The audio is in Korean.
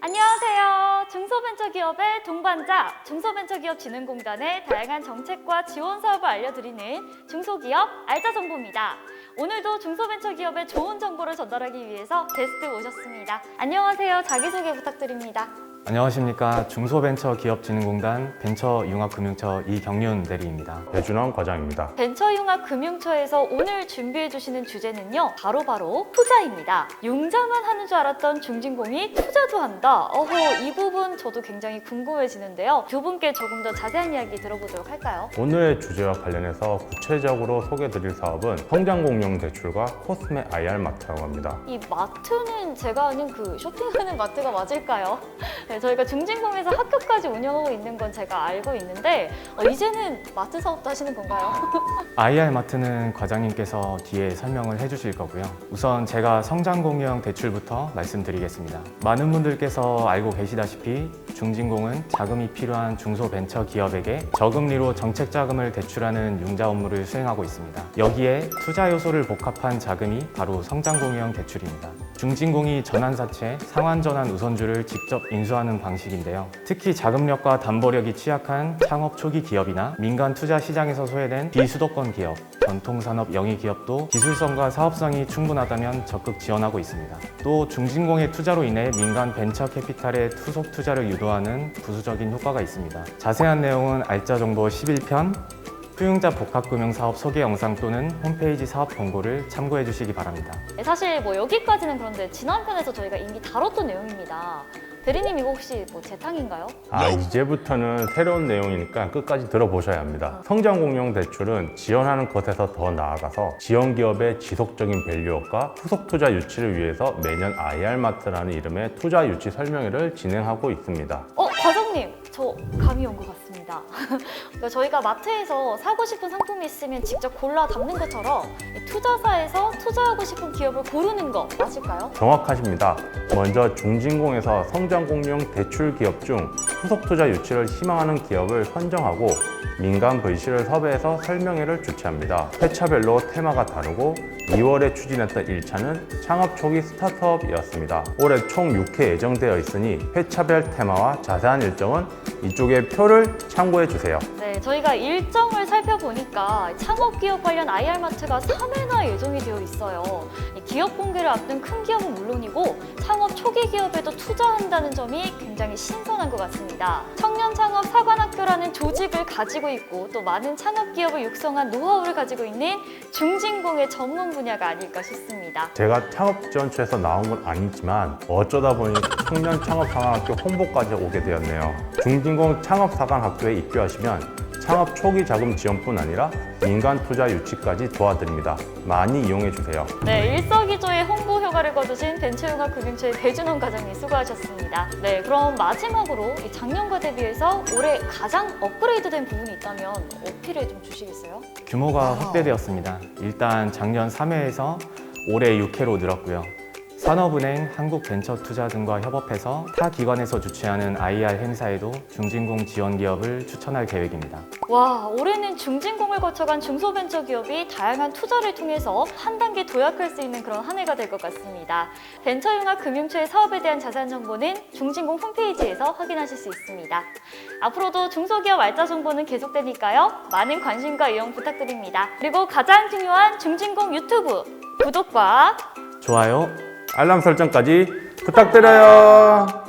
안녕하세요. 중소벤처기업의 동반자 중소벤처기업진흥공단의 다양한 정책과 지원 사업을 알려드리는 중소기업 알짜 정보입니다. 오늘도 중소벤처기업의 좋은 정보를 전달하기 위해서 게스트 오셨습니다. 안녕하세요. 자기소개 부탁드립니다. 안녕하십니까 중소벤처기업진흥공단 벤처융합금융처 이경륜 대리입니다. 배준원 과장입니다. 벤처융합금융처에서 오늘 준비해 주시는 주제는요. 바로바로 투자입니다. 융자만 하는 줄 알았던 중진공이 투자도 한다. 어허, 이 부분 저도 굉장히 궁금해지는데요. 두 분께 조금 더 자세한 이야기 들어보도록 할까요? 오늘의 주제와 관련해서 구체적으로 소개드릴 사업은 성장공용 대출과 코스메 IR 마트라고 합니다. 이 마트는 제가 아는 그 쇼핑하는 마트가 맞을까요? 네, 저희가 중진공에서 학교까지 운영하고 있는 건 제가 알고 있는데 어, 이제는 마트 사업도 하시는 건가요? IR 마트는 과장님께서 뒤에 설명을 해주실 거고요. 우선 제가 성장공유형 대출부터 말씀드리겠습니다. 많은 분들께서 알고 계시다시피 중진공은 자금이 필요한 중소벤처 기업에게 저금리로 정책 자금을 대출하는 융자 업무를 수행하고 있습니다. 여기에 투자 요소를 복합한 자금이 바로 성장공유형 대출입니다. 중진공이 전환사채, 상환전환 우선주를 직접 인수하는 방식인데요. 특히 자금력과 담보력이 취약한 창업 초기 기업이나 민간 투자 시장에서 소외된 비수도권 기업, 전통산업 영위 기업도 기술성과 사업성이 충분하다면 적극 지원하고 있습니다. 또 중진공의 투자로 인해 민간 벤처 캐피탈의 투속 투자를 유도하는 부수적인 효과가 있습니다. 자세한 내용은 알짜 정보 11편 투융자 복합금융 사업 소개 영상 또는 홈페이지 사업 공고를 참고해 주시기 바랍니다. 네, 사실 뭐 여기까지는 그런데 지난 편에서 저희가 이미 다뤘던 내용입니다. 대리님 이거 혹시 뭐 재탕인가요? 아, 이제부터는 새로운 내용이니까 끝까지 들어보셔야 합니다. 성장 공용 대출은 지원하는 것에서 더 나아가서 지원 기업의 지속적인 밸류업과 후속 투자 유치를 위해서 매년 IR마트라는 이름의 투자 유치 설명회를 진행하고 있습니다. 어, 과장님, 저 감이 온 것 같습니다. 그러니까 저희가 마트에서 사고 싶은 상품이 있으면 직접 골라 담는 것처럼 이 투자사에서 투자하고 싶은 기업을 고르는 거 맞을까요? 정확하십니다. 먼저 중진공에서 성장공용 대출 기업 중 후속 투자 유치를 희망하는 기업을 선정하고 민간 VC를 섭외해서 설명회를 주최합니다. 회차별로 테마가 다르고 2월에 추진했던 1차는 창업 초기 스타트업이었습니다. 올해 총 6회 예정되어 있으니 회차별 테마와 자세한 일정은 이쪽에 표를 참고해 주세요. 네, 저희가 일정을 살펴보니까 창업기업 관련 IR마트가 3회나 예정이 되어 있어요. 이 기업 공개를 앞둔 큰 기업은 물론이고 창업 초기 기업에도 투자한다는 점이 굉장히 신선한 것 같습니다. 청년 창업 사관학 조직을 가지고 있고 또 많은 창업 기업을 육성한 노하우를 가지고 있는 중진공의 전문 분야가 아닐까 싶습니다. 제가 창업 지원처에서 나온 건 아니지만 어쩌다 보니 청년 창업사관학교 홍보까지 오게 되었네요. 중진공 창업사관학교에 입교하시면 창업 초기 자금 지원뿐 아니라 민간 투자 유치까지 도와드립니다. 많이 이용해 주세요. 네, 일석 효과를 거두신 벤처융합 금융처의 배준원 과장님 수고하셨습니다. 네, 그럼 마지막으로 이 작년과 대비해서 올해 가장 업그레이드된 부분이 있다면 어필을 좀 주시겠어요? 규모가 확대되었습니다. 일단 작년 3회에서 올해 6회로 늘었고요. 산업은행, 한국벤처투자 등과 협업해서 타 기관에서 주최하는 IR 행사에도 중진공 지원 기업을 추천할 계획입니다. 와, 올해는 중진공을 거쳐간 중소벤처 기업이 다양한 투자를 통해서 한 단계 도약할 수 있는 그런 한 해가 될 것 같습니다. 벤처융합 금융처의 사업에 대한 자세한 정보는 중진공 홈페이지에서 확인하실 수 있습니다. 앞으로도 중소기업 알짜 정보는 계속되니까요. 많은 관심과 이용 부탁드립니다. 그리고 가장 중요한 중진공 유튜브 구독과 좋아요, 알람 설정까지 부탁드려요.